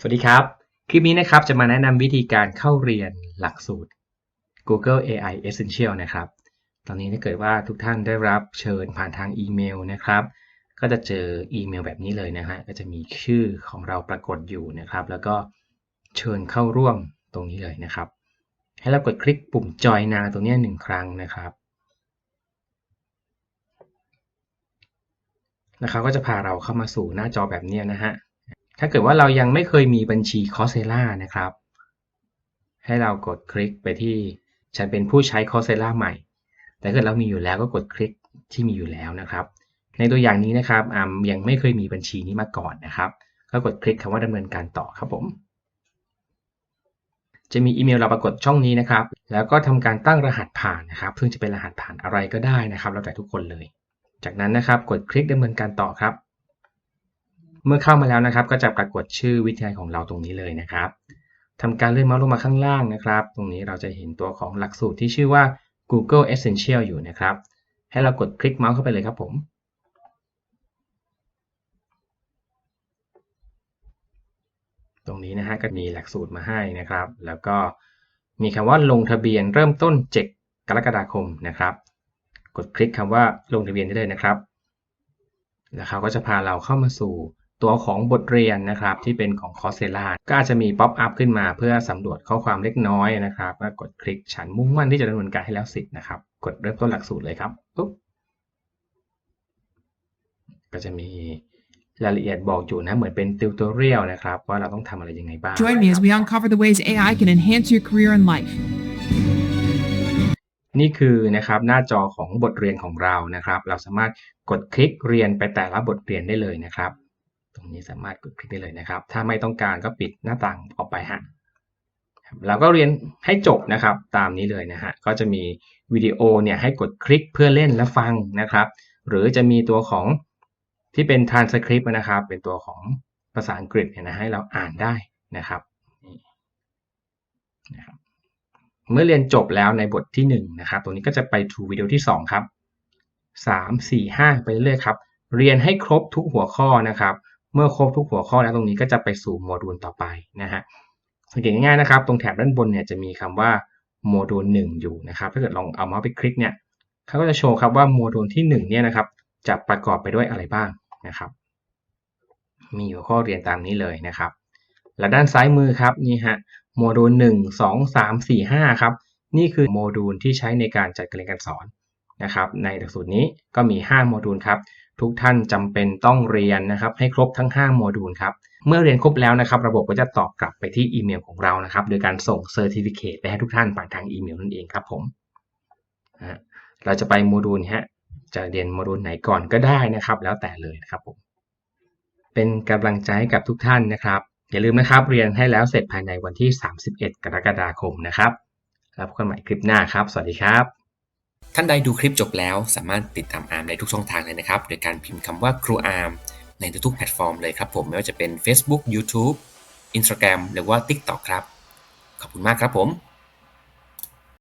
สวัสดีครับ คลิปนี้นะครับจะมาแนะนำวิธีการเข้าเรียนหลักสูตร Google AI Essential นะครับ ตอนนี้ถ้าเกิดว่าทุกท่านได้รับเชิญผ่านทางอีเมลนะครับ ก็จะเจออีเมลแบบนี้เลยนะฮะ ก็จะมีชื่อของเราปรากฏอยู่นะครับ แล้วก็เชิญเข้าร่วมตรงนี้เลยนะครับ ให้เรากดคลิกปุ่ม Join Now ตรงนี้หนึ่งครั้งนะครับนะครับก็จะพาเราเข้ามาสู่หน้าจอแบบนี้นะฮะ ถ้าเกิดว่าเรายังไม่เคยมีบัญชี Coursera นะครับ ให้เรากดคลิกไปที่ฉันเป็นผู้ใช้ Coursera ใหม่ แต่ถ้าเกิดเรามีอยู่แล้วก็กดคลิกที่มีอยู่แล้วนะครับ ในตัวอย่างนี้นะครับอามยังไม่เคยมีบัญชีนี้มาก่อนนะครับ ก็กดคลิกคำว่าดำเนินการต่อครับผม จะมีอีเมลเราปรากฏช่องนี้นะครับ แล้วก็ทำการตั้งรหัสผ่านนะครับ ซึ่งจะเป็นรหัสผ่านอะไรก็ได้นะครับ แล้วแต่ทุกคนเลย จากนั้นนะครับ กดคลิกดำเนินการต่อครับ เมื่อเข้ามาแล้วนะครับ ก็จะปรากฏชื่อวิทยาลัยของเราตรงนี้เลยนะครับทำการเลื่อนเมาส์ลงมาข้างล่างนะครับ ตรงนี้เราจะเห็นตัวของหลักสูตรที่ชื่อว่า Google Essential อยู่นะครับ ให้เรากดคลิกเมาส์เข้าไปเลยครับผมตรงนี้นะฮะก็มีหลักสูตรมาให้นะครับ แล้วก็มีคำว่าลงทะเบียนเริ่มต้น 7 กรกฎาคมนะครับ กดคลิกคำว่าลงทะเบียนได้เลยนะครับ แล้วเขาก็จะพาเราเข้ามาสู่ ตัวของบทเรียนนะครับที่เป็นของ Coursera ก็อาจจะมีป๊อปอัพขึ้นมาเพื่อสำรวจข้อความเล็กน้อยนะครับก็กดคลิกฉันมุ่งมั่นที่จะดำเนินการให้แล้วเสร็จนะครับ กดเริ่มต้นหลักสูตรเลยครับปุ๊บก็จะมีรายละเอียดบอกอยู่นะเหมือนเป็นติวตอเรียลนะครับว่าเราต้องทำอะไรยังไงบ้าง Join me as we uncover the ways AI can enhance your career and life. นี่คือนะครับหน้าจอของบทเรียนของเรานะครับ เราสามารถกดคลิกเรียนไปแต่ละบทเรียนได้เลยนะครับ ตรงนี้สามารถกดคลิกได้เลยนะครับ ถ้าไม่ต้องการก็ปิดหน้าต่างออกไปฮะเราก็เรียนให้จบนะครับตามนี้เลยนะฮะก็จะมีวิดีโอเนี่ยให้กดคลิกเพื่อเล่นและฟังนะครับ หรือจะมีตัวของที่เป็น transcript นะครับ เป็นตัวของภาษาอังกฤษเนี่ยนะให้เราอ่านได้นะครับนะครับ เมื่อเรียนจบแล้วในบทที่1นะครับ ตรงนี้ก็จะไป to วิดีโอที่ 2 ครับ 3 4 5 ไปเรื่อยๆครับ เรียนให้ครบทุกหัวข้อนะครับ เมื่อครบทุกหัวข้อแล้วตรงนี้ก็จะไปสู่โมดูลต่อไปนะฮะสังเกตง่ายๆนะครับ ตรงแถบด้านบนเนี่ยจะมีคำว่าโมดูล1อยู่นะครับ ถ้าเกิดลองเอาเมาส์ไปคลิกเนี่ยเขาก็จะโชว์ครับว่าโมดูลที่1เนี่ยนะครับจะประกอบไปด้วยอะไรบ้างนะครับ มีหัวข้อเรียนตามนี้เลยนะครับ และด้านซ้ายมือครับนี่ฮะโมดูล1 2 3 4 5ครับนี่คือโมดูลที่ใช้ในการจัดการเรียนการสอน นะครับในหลักสูตรนี้ก็มี 5 โมดูลครับทุกท่านจำเป็นต้องเรียนนะครับให้ครบทั้ง 5 โมดูลครับเมื่อเรียนครบแล้วนะครับระบบก็จะตอบกลับไปที่อีเมลของเรานะครับโดยการส่งเซอร์ติฟิเคตไปให้ทุกท่านผ่านทางอีเมลนั่นเองครับผมเราจะไปโมดูลฮะจะเรียนโมดูลไหนก่อนก็ได้นะครับ แล้วแต่เลยนะครับผมเป็นกำลังใจให้กับทุกท่านนะครับ อย่าลืมนะครับเรียนให้แล้วเสร็จภายในวันที่ 31 กรกฎาคมนะครับแล้วพบกันใหม่คลิปหน้าครับ สวัสดีครับ ท่านใดดูคลิปจบแล้ว สามารถติดตามอาร์มในทุกช่องทางเลยนะครับ โดยการพิมพ์คำว่าครูอาร์มในทุกๆแพลตฟอร์มเลยครับผมไม่ว่าจะเป็น Facebook YouTube Instagram หรือว่า TikTok ครับ ขอบคุณมากครับผม